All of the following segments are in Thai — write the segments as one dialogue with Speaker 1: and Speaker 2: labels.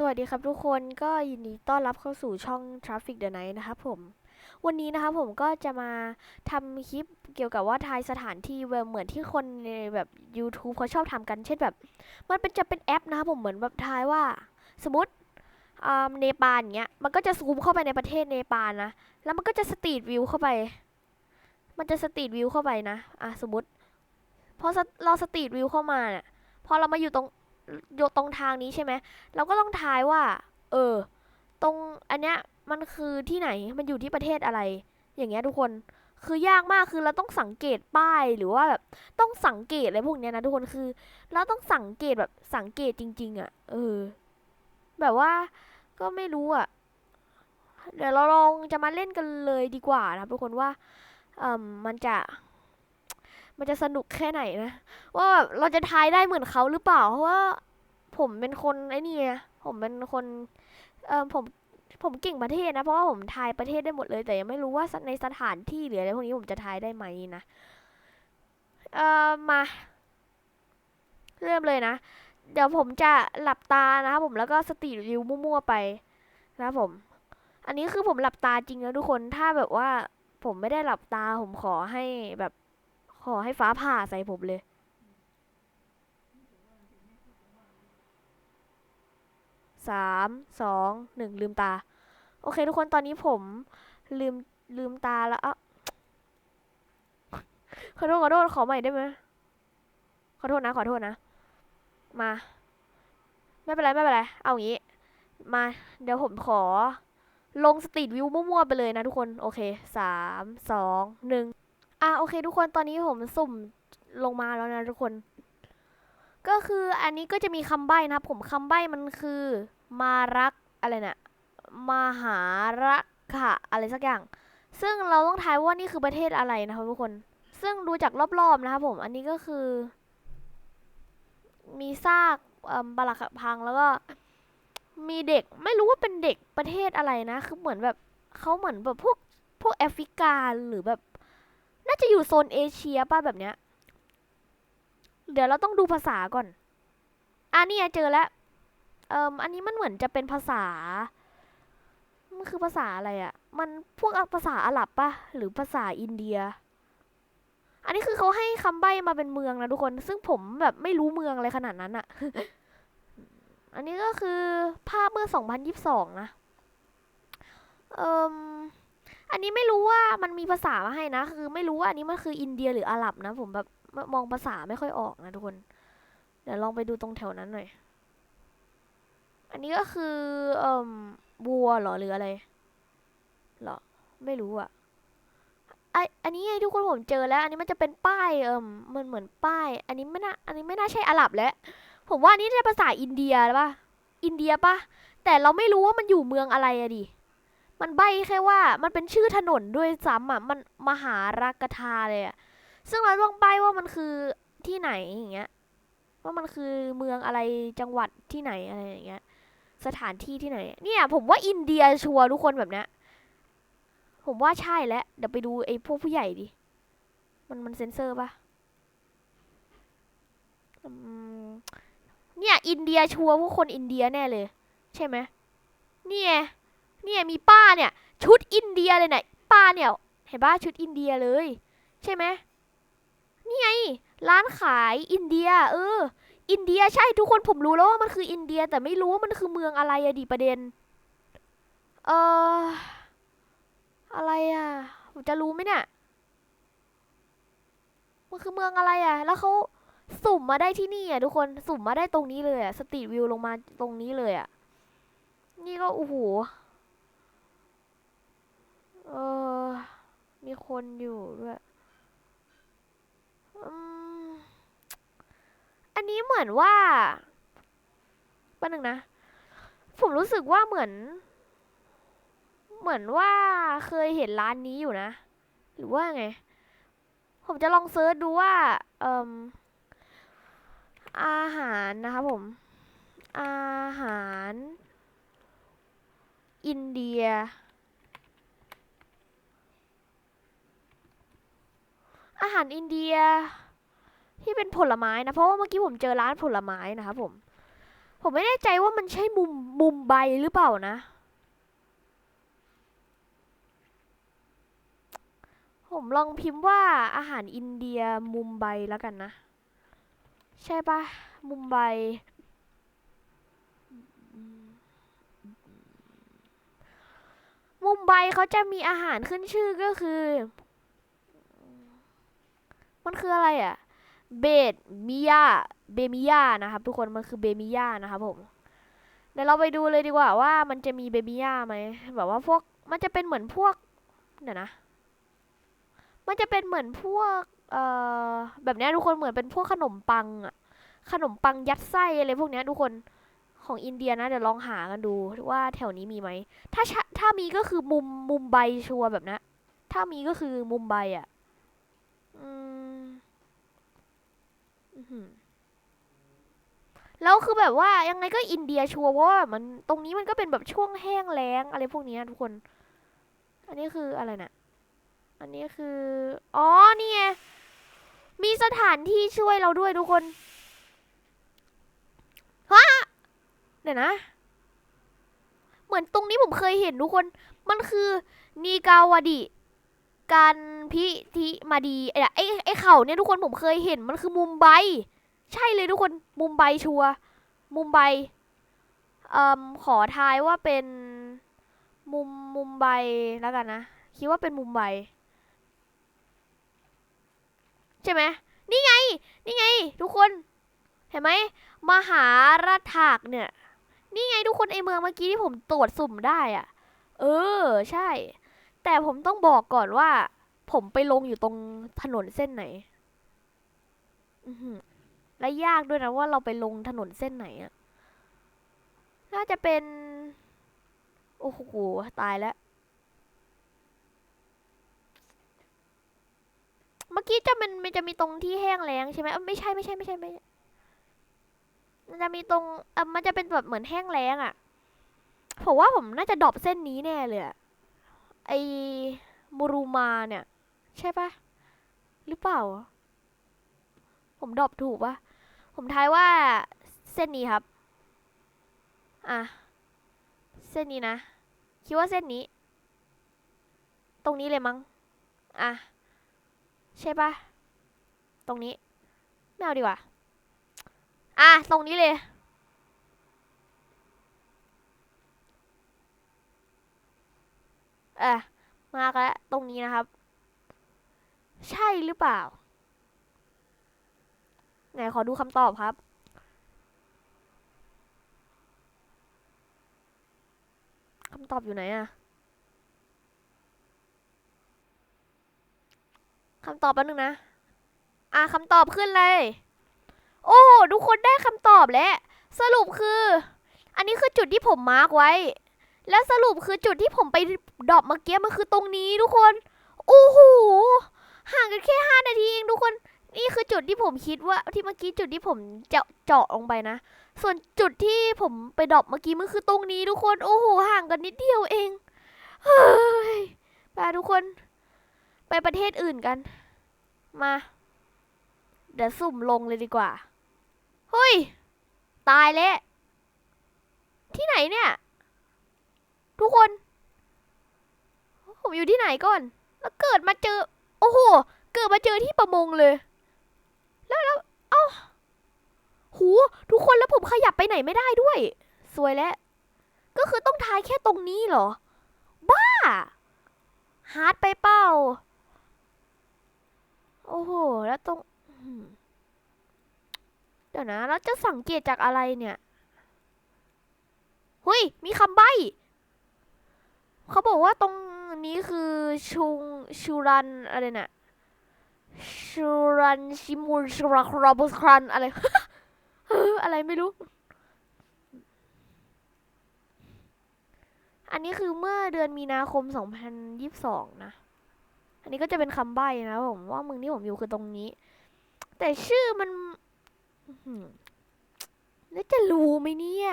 Speaker 1: สวัสดีครับทุกคนก็ยินดีต้อนรับเข้าสู่ช่อง Traffic the Night นะครับผม วันนี้นะครับผมก็จะมาทำคลิปเกี่ยวกับว่าทายสถานที่แบบเหมือนที่คนในแบบ YouTube เขาชอบทำกันเช่นแบบ มันเป็นจะเป็นแอปนะครับผมเหมือนแบบทายว่า สมมติอ่าเนปาลเงี้ยมันก็จะซูมเข้าไปในประเทศเนปาลนะ แล้วมันก็จะสตรีทวิวเข้าไป มันจะสตรีทวิวเข้าไปนะอะสมมติพอเราสตรีทวิวเข้ามาเนี่ยพอเรามาอยู่ตรง อยู่ตรงทางนี้ใช่ไหมเราก็ต้องทายว่า เออ ตรงอันเนี้ยมันคือที่ไหนมันอยู่ที่ประเทศอะไร อย่างเงี้ยทุกคนคือยากมากคือเราต้องสังเกตป้ายหรือว่าแบบต้องสังเกตอะไรพวกเนี้ยนะทุกคนคือ เราต้องสังเกตแบบสังเกตจริง ๆอะ เออ แบบว่าก็ไม่รู้อะ เดี๋ยวเราลองจะมาเล่นกันเลยดีกว่านะครับทุกคนว่าเอ่มมันจะ มันจะสนุกแค่ไหนนะ ว่าแบบเราจะทายได้เหมือนเขาหรือเปล่า เพราะว่า ผมเป็นคนไอ้นี่ผมเป็นคนเออผมผมเก่งประเทศนะ เพราะว่าผมทายประเทศได้หมดเลย แต่ยังไม่รู้ว่าในสถานที่หรืออะไรพวกนี้ผมจะทายได้ไหมนะเออมา เริ่มเลยนะ เดี๋ยวผมจะหลับตานะครับผมแล้วก็สติริวมั่วๆไปนะครับผม อันนี้คือผมหลับตาจริงนะทุกคนถ้าแบบว่าผมไม่ได้หลับตาผมขอให้แบบ อให้ฟ้าผ่าใส่ผมเลย สาม สอง หนึ่งลืมตา โอเคทุกคนตอนนี้ผมลืมลืมตาแล้วอะขอโทษขอโทษขอใหม่ได้ไหมขอโทษนะ ขอโทษนะ มา ไม่เป็นไรไม่เป็นไร เอางี้ มา เดี๋ยวผมขอ ลงสตรีทวิวมั่วๆไปเลยนะทุกคน โอเค สาม สอง หนึ่ง อะโอเค ทุกคนตอนนี้ผมสุ่มลงมาแล้วนะทุกคน ก็คืออันนี้ก็จะมีคำใบ้นะครับ ผมคำใบ้มันคือ มารักอะไรเนะี่ยมหารักค่ะอะไรสักอย่าง ซึ่งเราต้องทายว่านี่คือประเทศอะไรนะครับทุกคน ซึ่งดูจากรอบๆนะครับผม อันนี้ก็คือ มีซากเอ่อปรักหักพังแล้วก็ มีเด็กไม่รู้ว่าเป็นเด็กประเทศอะไรนะ คือเหมือนแบบเขาเหมือนแบบพวกพวกแอฟริกาหรือแบบ น่าจะอยู่โซนเอเชียป่ะแบบเนี้ย เดี๋ยวเราต้องดูภาษาก่อน อะนี่เจอแล้ว เอ่มอันนี้มันเหมือนจะเป็นภาษา มันคือภาษาอะไรอะ่ะ มันพวกภาษาอาหรับปะหรือภาษาอินเดีย อันนี้คือเขาให้คำใบ้มาเป็นเมืองนะทุกคน ซึ่งผมแบบไม่รู้เมืองอะไรขนาดนั้นอะอันนี้ก็คือภาพเมื่อ 2022 นะ เอ่ม อันนี้ไม่รู้ว่ามันมีภาษามาให้นะ คือไม่รู้ว่าอันนี้มันคืออินเดียหรืออาหรับนะ ผมแบบมองภาษาไม่ค่อยออกนะทุกคน เดี๋ยวลองไปดูตรงแถวนั้นหน่อย อันนี้ก็คือเอ่มวัวหรอหรืออะไรหรอ ไม่รู้อะไออันนี้ไงทุกคนผมเจอแล้ว อันนี้มันจะเป็นป้ายเอ่มมันเหมือนป้าย อันนี้ไม่น่า อันนี้ไม่น่าใช่อาหรับแล้ว ผมว่าอันนี้จะภาษาอินเดียหรือปะอินเดียปะแต่เราไม่รู้ว่ามันอยู่เมืองอะไรอะดิ มันใบแค่ว่ามันเป็นชื่อถนนด้วยซ้ำอะมันมหารากทาเลยอะซึ่งเราต้องใบว่ามันคือที่ไหนอย่างเงี้ยว่ามันคือเมืองอะไรจังหวัดที่ไหนอะไรอย่างเงี้ย สถานที่ที่ไหน เนี่ยผมว่าอินเดียชัวร์ทุกคนแบบเนี้ยผมว่าใช่แล้วเดี๋ยวไปดูไอ้พวกผู้ใหญ่ดิมันมันเซ็นเซอร์ปะเนี่ย อินเดียชัวร์พวกคนอินเดียแน่เลย ใช่ไหมเนี่ย เนี่ยมีป้าเนี่ยชุดอินเดียเลยเนี่ยป้าเนี่ยเห็นปะชุดอินเดียเลย ใช่ไหมนี่ไงร้านขายอินเดีย เออ อินเดียใช่ทุกคนผมรู้แล้วว่ามันคืออินเดียแต่ไม่รู้ว่ามันคือเมืองอะไรอะดิประเด็น เอออะไรอะผมจะรู้ไหมเนี่ยมันคือเมืองอะไรอะแล้วเขาสุ่มมาได้ที่นี่อะทุกคนสุ่มมาได้ตรงนี้เลยอะสตรีทวิวลงมาตรงนี้เลยอะนี่ก็โอ้โห เออ มีคนอยู่ด้วยอันนี้เหมือนว่าแป๊บนึงนะ ผมรู้สึกว่าเหมือน เหมือนว่าเคยเห็นร้านนี้อยู่นะ หรือว่าไง ผมจะลองเซิร์ชดูว่า เอ่มอาหารนะครับผม อาหาร อินเดีย อาหารอินเดียที่เป็นผลไม้นะ เพราะว่าเมื่อกี้ผมเจอร้านผลไม้นะครับผม ผมไม่แน่ใจว่ามันใช่มุมมุมไบหรือเปล่านะ ผมลองพิมพ์ว่าอาหารอินเดียมุมไบแล้วกันนะ ใช่ปะมุมไบมุมไบเขาจะมีอาหารขึ้นชื่อก็คือ มันคืออะไรอะ่ะเบดมิยาเบมิยานะครับ ทุกคนมันคือเบมิยานะครับผมเดี๋ยวเราไปดูเลยดีกว่าว่ามันจะมีเบมิยาไหมแบบว่าพวกมันจะเป็นเหมือนพวกเดี๋ยวนะ มันจะเป็นเหมือนพวกเอ่อแบบนี้ทุกคนเหมือนเป็นพวกขนมปังอะขนมปังยัดไส้อะไรพวกเนี้ยทุกคนของอินเดียนะเดี๋ยวลองหากันดูว่าแถวนี้มีไหมถ้าถ้ามีก็คือมุมมุมไบชัวแบบนะ ถ้ามีก็คือมุมไบอะ แล้วคือแบบว่ายังไงก็อินเดียชัวร์เพราะว่ามันตรงนี้มันก็เป็นแบบช่วงแห้งแล้งอะไรพวกนี้ทุกคน อันนี้คืออะไรนะอันนี้คือ อ๋อนี่ไงมีสถานที่ช่วยเราด้วยทุกคนฮะเดี๋ยวนะ เหมือนตรงนี้ผมเคยเห็นทุกคน มันคือนีกาวดี การพิธิมาดีไอ้ไอ้ไอ้เขาเนี่ยทุกคนผมเคยเห็นมันคือมุมไบ ใช่เลยทุกคนมุมไบชัวมุมไบเอ่มขอทายว่าเป็นมุมมุมไบแล้วกันนะคิดว่าเป็นมุมไบใช่ไหมนี่ไง นี่ไง ทุกคนเห็นไหมมหาราถากเนี่ย นี่ไงทุกคนไอเมืองเมื่อกี้ที่ผมตรวจสุ่มได้อะเออ ใช่ แต่ผมต้องบอกก่อนว่า ผมไปลงอยู่ตรงถนนเส้นไหนและยากด้วยนะว่าเราไปลงถนนเส้นไหนอะน่าจะเป็น โอ้โห ตายแล้ว เมื่อกี้จะมันมันจะมีตรงที่แห้งแล้งใช่ไหมเอ้าไม่ใช่ไม่ใช่ไม่ใช่ไม่ใช่มันจะมีตรงเออมันจะเป็นแบบเหมือนแห้งแล้งอะผมว่าผมน่าจะดรอปเส้นนี้แน่เลยอะ ไอมูรูมาเนี่ย ใช่ปะหรือเปล่า ผมดอปถูกปะผมทายว่าเส้นนี้ครับ อะ เส้นนี้นะ คิดว่าเส้นนี้ ตรงนี้เลยมั้ง อะ ใช่ปะตรงนี้ ไม่เอาดีกว่า อะ ตรงนี้เลย เออมาแล้วตรงนี้นะครับ ใช่หรือเปล่า ไหนขอดูคำตอบครับ คำตอบอยู่ไหนอะคำตอบแป๊บนึงนะ อะคำตอบขึ้นเลย โอ้ทุกคนได้คำตอบแล้ว สรุปคือ อันนี้คือจุดที่ผมมาร์กไว้ แล้วสรุปคือจุดที่ผมไปดรอปเมื่อกี้มันคือตรงนี้ทุกคนโอ้โหห่างกันแค่ห้านาทีเองทุกคน นี่คือจุดที่ผมคิดว่าที่เมื่อกี้จุดที่ผมเจาะเจาะลงไปนะ ส่วนจุดที่ผมไปดรอปเมื่อกี้มันคือตรงนี้ทุกคนโอ้โหห่างกันนิดเดียวเองเฮ้ยไปทุกคน ไปประเทศอื่นกัน มา เดี๋ยวสุ่มลงเลยดีกว่าเฮ้ยตายแล้วที่ไหนเนี่ย ทุกคน ผมอยู่ที่ไหนก่อน แล้วเกิดมาเจอ โอ้โห เกิดมาเจอที่ประมงเลย แล้วแล้วเอ้าหูทุกคนแล้วผมขยับไปไหนไม่ได้ด้วย สวยแล้ว ก็คือต้องทายแค่ตรงนี้เหรอ บ้า ฮาร์ดไปเป้า โอ้โห แล้วตรง เดี๋ยวนะ แล้วจะสังเกตจากอะไรเนี่ยเฮ้ย มีคำใบ้ เขาบอกว่าตรงนี้คือชุงชูรันอะไรน่ะชูรันชิมูลชูรักรบุสครันอะไร อะไรไม่รู้ อันนี้คือเมื่อเดือนมีนาคม 2022 นะ อันนี้ก็จะเป็นคำใบ้นะผมว่าเมืองที่ผมอยู่คือตรงนี้ แต่ชื่อมันแล้วจะรู้ไหมเนี่ย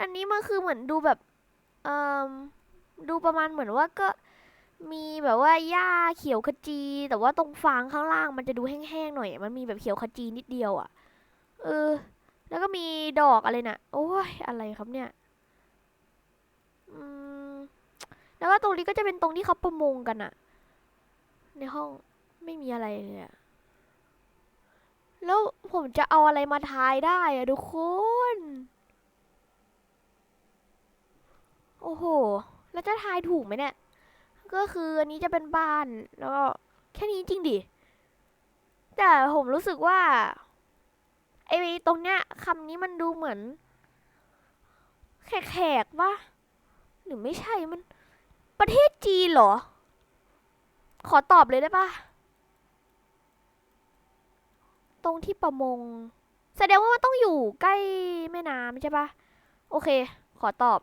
Speaker 1: อันนี้มันคือเหมือนดูแบบ เอ่อ ดูประมาณเหมือนว่าก็มีแบบว่าหญ้าเขียวขจี แต่ว่าตรงฟางข้างล่างมันจะดูแห้งๆหน่อย มันมีแบบเขียวขจีนิดเดียวอะ่ะ เออ แล้วก็มีดอกอะไรน่ะ โอ้ยอะไรครับเนี่ย อืม แล้วก็ตรงนี้ก็จะเป็นตรงที่เขาประมงกันอะในห้องไม่มีอะไรเลยอะแล้วผมจะเอาอะไรมาทายได้อะทุกคน โอ้โห แล้วจะทายถูกไหมเนี่ย ก็คืออันนี้จะเป็นบ้าน แล้วก็แค่นี้จริงดิ แต่ผมรู้สึกว่าไอ้ตรงเนี้ยคำนี้มันดูเหมือน แขกๆปะหรือไม่ใช่มัน ประเทศจีนเหรอ ขอตอบเลยได้ปะตรงที่ประมง แสดงว่ามันต้องอยู่ใกล้แม่น้ำใช่ปะโอเค ขอตอบ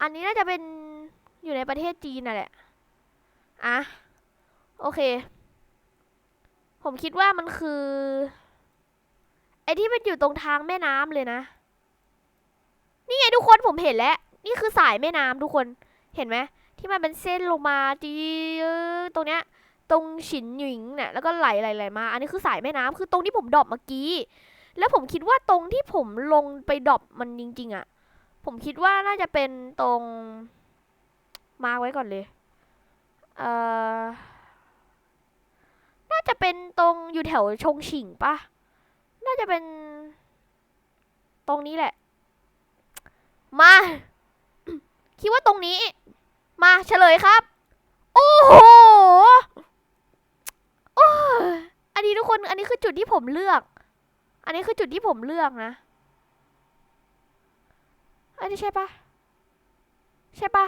Speaker 1: อันนี้น่าจะเป็นอยู่ในประเทศจีนน่ะแหละ อะ โอเค ผมคิดว่ามันคือ ไอ้ที่มันอยู่ตรงทางแม่น้ำเลยนะ นี่ไงทุกคนผมเห็นแล้ว นี่คือสายแม่น้ำทุกคน เห็นไหม ที่มันเป็นเส้นลงมาจีตรงเนี้ย ตรงฉินหยิงเนี่ยแล้วก็ไหลไหลไหลมา อันนี้คือสายแม่น้ำคือตรงที่ผมดรอปเมื่อกี้ แล้วผมคิดว่าตรงที่ผมลงไปดรอปมันจริง ๆอะ ผมคิดว่าน่าจะเป็นตรง มาไว้ก่อนเลย เอ่อ น่าจะเป็นตรงอยู่แถวชงฉิงปะน่าจะเป็น ตรงนี้แหละ มา คิดว่าตรงนี้ มาเฉลยครับ โอ้โหโอ้อันนี้ทุกคน อันนี้คือจุดที่ผมเลือก อันนี้คือจุดที่ผมเลือกนะ อันนี้ใช่ปะใช่ปะ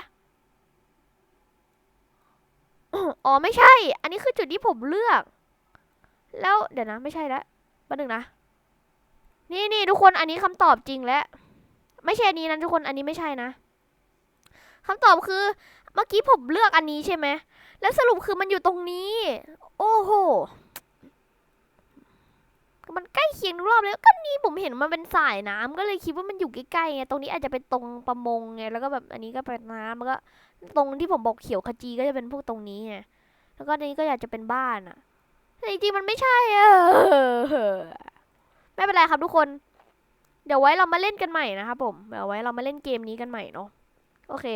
Speaker 1: อ๋อไม่ใช่ อันนี้คือจุดที่ผมเลือก แล้วเดี๋ยวนะ ไม่ใช่แล้วมาหนึ่งนะ นี่นี่ทุกคนอันนี้คำตอบจริงแล้ว ไม่ใช่อันนี้นะทุกคนอันนี้ไม่ใช่นะคำตอบคือ เมื่อกี้ผมเลือกอันนี้ใช่ไหม แล้วสรุปคือมันอยู่ตรงนี้ โอ้โห มันใกล้เคียงทุกรอบเลยก็นี่ผมเห็นมันเป็นสายน้ำก็เลยคิดว่ามันอยู่ใกล้ๆไงตรงนี้อาจจะเป็นตรงประมงไงแล้วก็แบบอันนี้ก็เป็นน้ำแล้วก็ ตรงที่ผมบอกเขียวขจีก็จะเป็นพวกตรงนี้ไงแล้วก็อันนี้ก็อยากจะเป็นบ้านอะแต่จริงๆมันไม่ใช่อะไม่เป็นไรครับทุกคน เดี๋ยวไว้เรามาเล่นกันใหม่นะครับผมเดี๋ยวไว้เรามาเล่นเกมนี้กันใหม่เนาะโอเค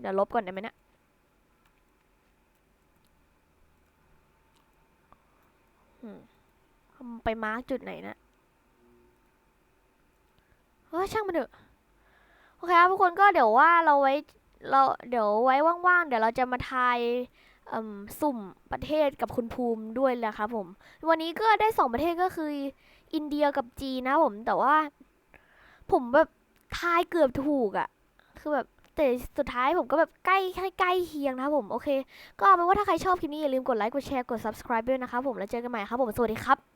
Speaker 1: เดี๋ยวลบก่อนได้ไหมเนี่ย อืม ไปมาร์กจุดไหนนะเฮ้ยช่างมันเถอะ โอเคครับทุกคนก็เดี๋ยวว่าเราไว้เราเดี๋ยวไว้ว่างๆ เดี๋ยวเราจะมาทายอืมสุ่มประเทศกับคุณภูมิด้วยแหละครับผม วันนี้ก็ได้สองประเทศก็คือ อินเดียกับจีนนะผม แต่ว่า ผมแบบทายเกือบถูกอะคือแบบแต่สุดท้ายผมก็แบบใกล้ใกล้ใกล้เคียงนะครับผม โอเค ก็เอาเป็นว่าถ้าใครชอบคลิปนี้อย่าลืมกดไลค์ กดแชร์ กด subscribe ด้วยนะครับผม แล้วเจอกันใหม่ครับผม สวัสดีครับ